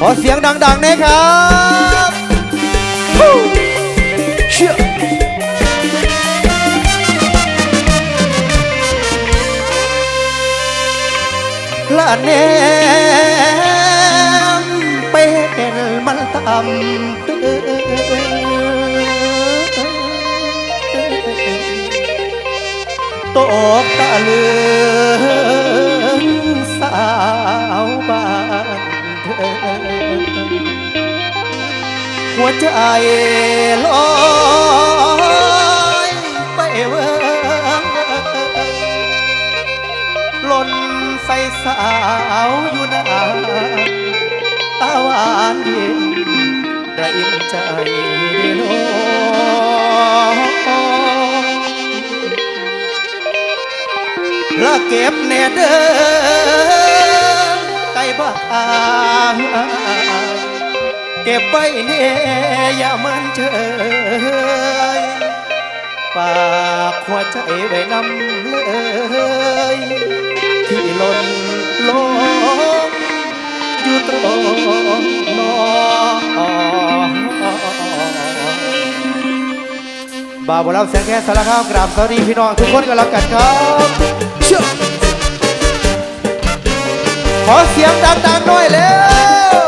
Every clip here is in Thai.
ขอเสียงดังๆหนะครับเชื่อละแนมเป็นมันตำตกตะลึงสาวบ้าน หัวใจลอยไปเวิงหล่นใส่สาวอยู่นานตาหวานเย็นระอิมใจโนละเก็บแน่เด้อ บ้านเก็บไว้เน่อย่ามันเฉยฝากหัวใจไว้นำเลย ที่หล่นลงอยู่ตรงนอนบาวบรับเสียงแค่สารคามกราบสวัสดีพี่น้องทุกคนกันแล้วกันครับ ขอเสียงดังๆหน่อยเร็ว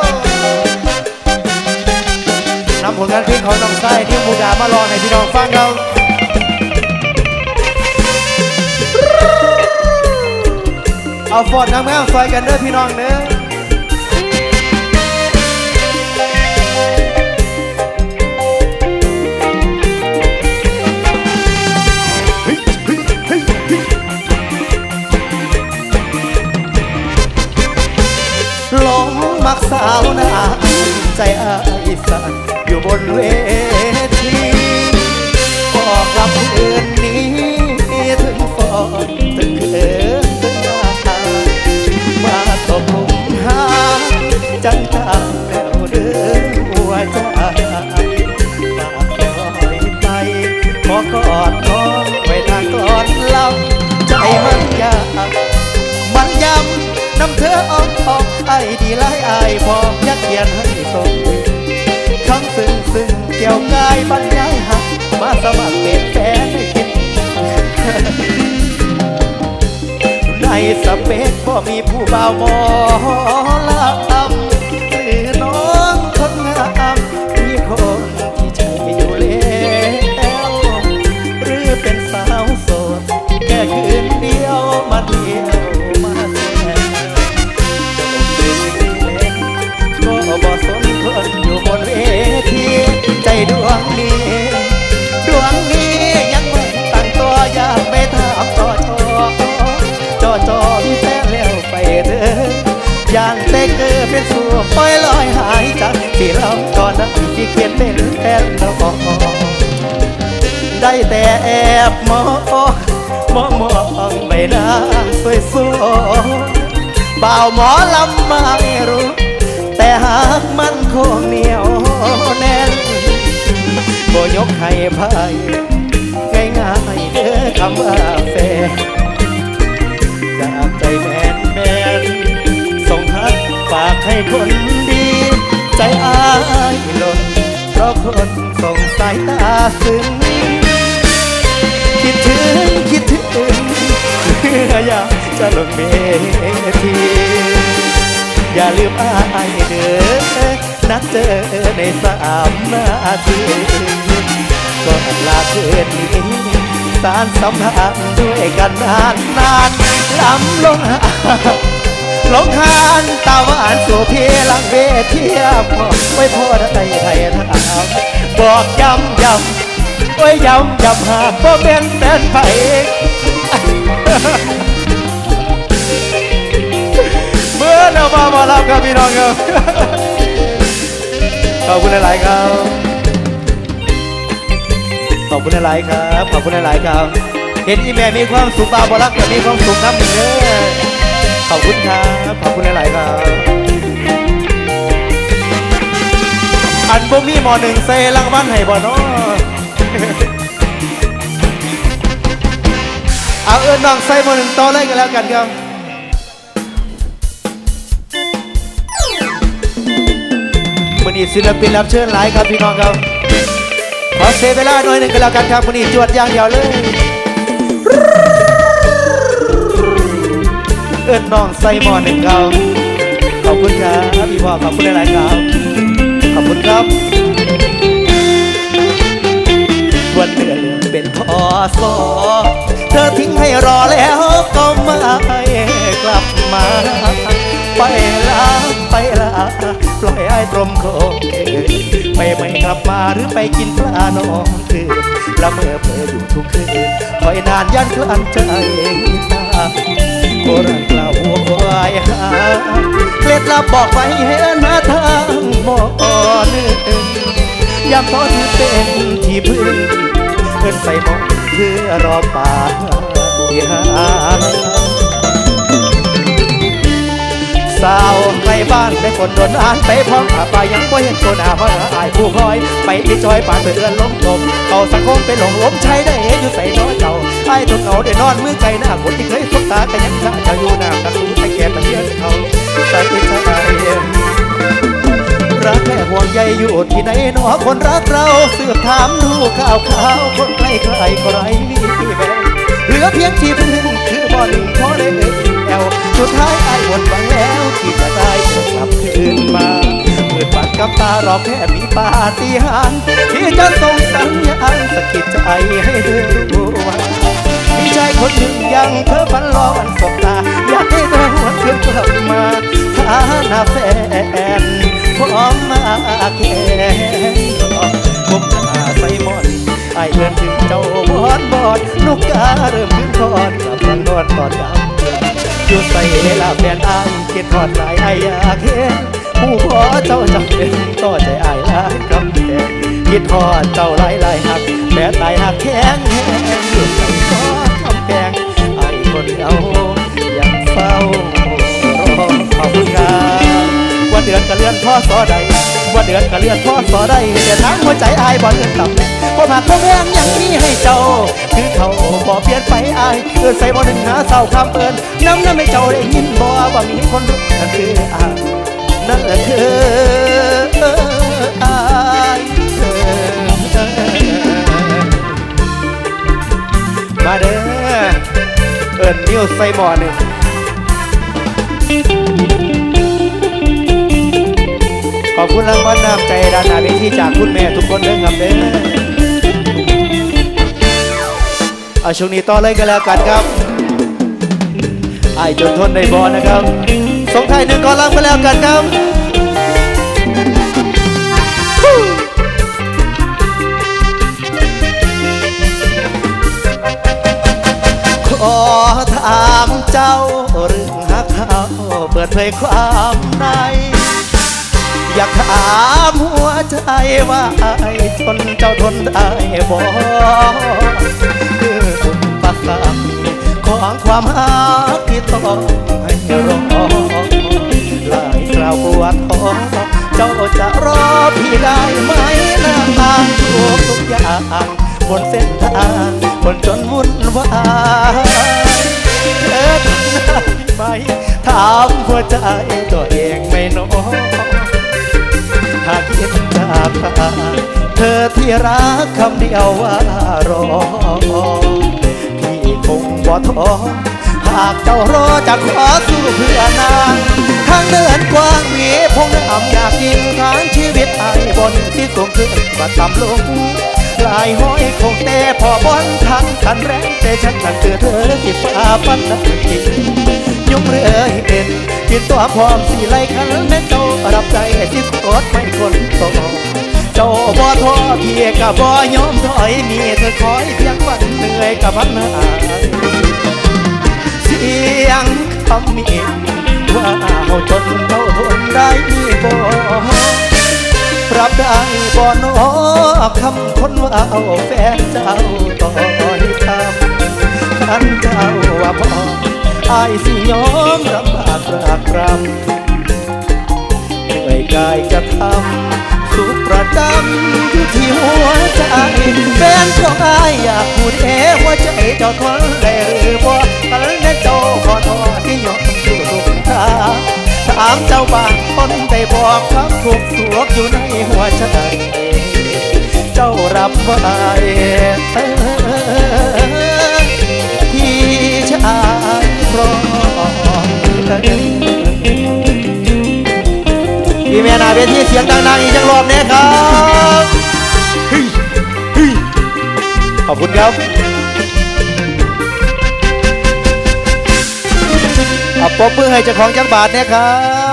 นำผลงานเพลงของน้องไส้ที่มูดามาลองให้พี่น้องฟังเราเอาฟอนน้ำแม่ซอยกันเด้อพี่น้องเด้อ อยู่บนเวทีบอกกับเพื่อนนี้ถึงฟอนถึงเขินถึงอามาตบมุมหาจังจังแล้วเดินหัวใจฝากลอยไปขอกอดน้องไว้ทางก่อนลำใจมันยามันยำนำเธอออกออกไอ้ดีไล่ไอ้พอยักเขียนให้ทรงคำซึ้งซึ้ง เกี่ยวกายบรรยายหักมาสมัครเป็นแฟนให้กินในสเปกบ่มีผู้บ่าวมอลำ เกิดเป็นสัวปล่อยลอยหายจากที่ลำก่อนนั้นที่เขียนเป็นแฟนน้องได้แต่แอบมองมองมองใบหน้าสวยสวยบ่าวหมอลำไม่รู้ แต่หากมันคงเหนียวแน่นบ่ยกให้พายง่ายง่ายๆเด้อคำว่า ให้คนดี ใจอายหล่นเพราะคนส่งสายตาซึ้งคิดถึงคิดถึงเมื่ออยากจะลงเมทีอย่าลืมอายเด้อนัดเจอในสามนาทีก่อนลาเกินนี้สารสัมพันธ์ด้วยกันนานนานล้ำลงหาลงทานตาหาน สู่เพียหลังเวทีบอกไว้พ่อได้ไทยถามบอกย้ำย้ำโอ้ย้ำย้ำหากบ่เป็นแฟนไผเมื่อเรามามารับครับพี่น้องครับขอบคุณหลาย ๆ ครับ ขอบคุณหลาย ๆ ครับ ขอบคุณหลาย ๆ ครับ เห็นอีแม่มีความสุขบาวบรักแต่มีความสุขน้ำหนึ่งเด้อขอบคุณครับ ขอบคุณหลาย ๆ ครับ อันบ่มีหมอหนึ่งเซรางวัลให้บ่นาะเอาเอินน้องใส่หมอหนึ่งต่อเลยกันแล้วกันครับนี้ศิลปินรับเชิญหลายครับพี่น้องครับขอเซเวลาหน่อยหนึ่งกันแล้วกันครับวันนี้จวดอย่างเดียวเลย เอิ้นน้องใส่หมอหนึ่งครับขอบคุณครับพี่พ่อขอบคุณหลายๆครับ ครับ วันเดือนเป็นพอสอเธอทิ้งให้รอแล้วก็ไม่กลับมา ไปละไปละปล่อยไอ้ตรมโคงไปไม่กลับมาหรือไปกินปลานองคืนละเมอเพออยู่ทุกคืนคอยนานยันกลั้นใจตา ราณกล่าวหัวควายหาเคล็ดลับบอกไปให้หน้าทางบอกนึงยามท้อที่เป็นที่พึ่งเอินใส่มองเพื่อรอป่าที่หา สาวใกล้บ้านได้คนโดนอ่านไปพร้อมอาไปยังบ่เห็นคนอาเมาอายผู้คอย ไปที่จอยป่านไปเพื่อนล้มลมเอาสังคมเป็นหลงล้มใช้ได้อยู่ใส่น้อยเจ้าไอ้ทนเอาได้นอนมือไกลหน้าคนที่เคยสบตากันยังจะจะอยู่หน้ากันรู้แต่แก่ตะเกียนเขาใส่ใจรักแค่ห่วงใยอยู่ที่ไหนหนอคนรักเราสืบถามดูข่าวข่าวคนใกล้ใครก็ไรมีแววเหลือเพียงที่พึ่งคือบ่อหนึ่งพอได้เอ่ย ว สุดท้ายไอ้หมดหวังแล้วที่จะได้เธอกลับคืนมาเปิดปากกับตารอแค่มีปาฏิหาริย์ที่จะส่งสัญญาณสะกิดใจให้เธอรู้ว่ามีชายคนหนึ่งยังเธอฝันรอวันสบตา อยากให้เธอหวนคืนกลับมาฐานะแฟนพร้อมมาแค่คบหาใส่หมอนไอเดินถึงเจ้าบอนบอดนกกาเริ่มขึ้นคอนกลับมานอนตอนยาม อยู่ใส่ลาแฟนอายเกิดทอดหลายไออยากเห็นผู้พอเจ้าจำเป็นต่อใจไอายหลายคำแทนคิดทอดเจ้าหลายหลายหักแม่ตายหักแข็งแห้งอยู่ใส่ทอดคำแพงไอคนเอายังเฝ้ารอขอบคุณครับว่าเดือนก็เลื่อนพ่อสอใดว่าเดือนก็เลื่อนพ่อสอใดแต่ทั้งหัวใจอายบ่เลื่อนต่ำพอหักพอแพงยังมีให้เจ้า คือเขาบ่เปลี่ยนไปอายเอินใส่บ่หนึ่งหาเศร้าคำเอินน้ำน้ำให้เจ้าได้ยินบ่ว่ามีคนรู้นั่นคืออายนั่นคืออายมาเด้อเอินนิ้วใส่หมอหนึ่งขอบคุณรางวัลน้ำใจด้านหน้าเวทีจากคุณแม่ทุกคนด้วยครับเด้อ เอาช่วงนี้ต่อเลยกันแล้วกันครับไอ้จนทนในบอนะครับส่งท้ายหนึ่งกอลังไปแล้วกันครับขอถามเจ้าเรื่องหักเขาเปิดเผยความในอยากถามหัวใจว่าไอ้ทนเจ้าทนได้บ่คืออุป สรรคของความหักที่ต้องให้รอหลายคราวปวดท้องเจ้าจะรอพี่ได้ไหมน้ำตาทุกทุกอย่างบนเส้นทางคนจนวุ่นวายเธอทำได้ไหมถามหัวใจตัวเองไม่น้อหากคิดจากตาเธอที่รักคำเดียวว่ารอง บ่ท้อหากเจ้ารอจะขอสู้เพื่อนางทางเดินกว้างมีพงน้ำอยากยิงทางชีวิตไอ้บนที่สูงขึ้นมาต่ำลงลายห้อยคงแต่พอบนทางกันแรงแต่ฉันนั่นคือเธอที่ฟ้าฟันนั้นจริงยุ่งเรื่อยเป็นกินตัวความสีไล่คันแม่เจ้ารับใจสิโคตรไม่คนโตเจ้าบ่ท้อพี่กับบ่ยอมถอยมีเธอคอยเพียงวันเหนื่อยกับพันหาเสียงคำมีว่าเฮาจนเท่าทนได้มีบ่ปรับได้บ่นอคำคนว่าเอาแฟนเจ้าต่อยทำท่านเจ้าว่าพ่ออายสิยอมรับบาปรักรำเหนื่อยกายจะทำ สุขประจำอยู่ที่หัวใจแฟนของอายอยากพูดเอหัวใจเจ้าทนได้หรือบ่กันแน่เจ้าขอทษที่ยอมสู้ทุกทาถามเจ้าบ้านคนได้บอกคำถูกตัวอยู่ในหัวใจเจ้ารับไว้พี่ชายพร้อม วทีเสียงดังๆอีกจังรอบนี้ครับขอบคุณครับเอาปรบมือให้เจ้าของจังบาทเนี่ยครับ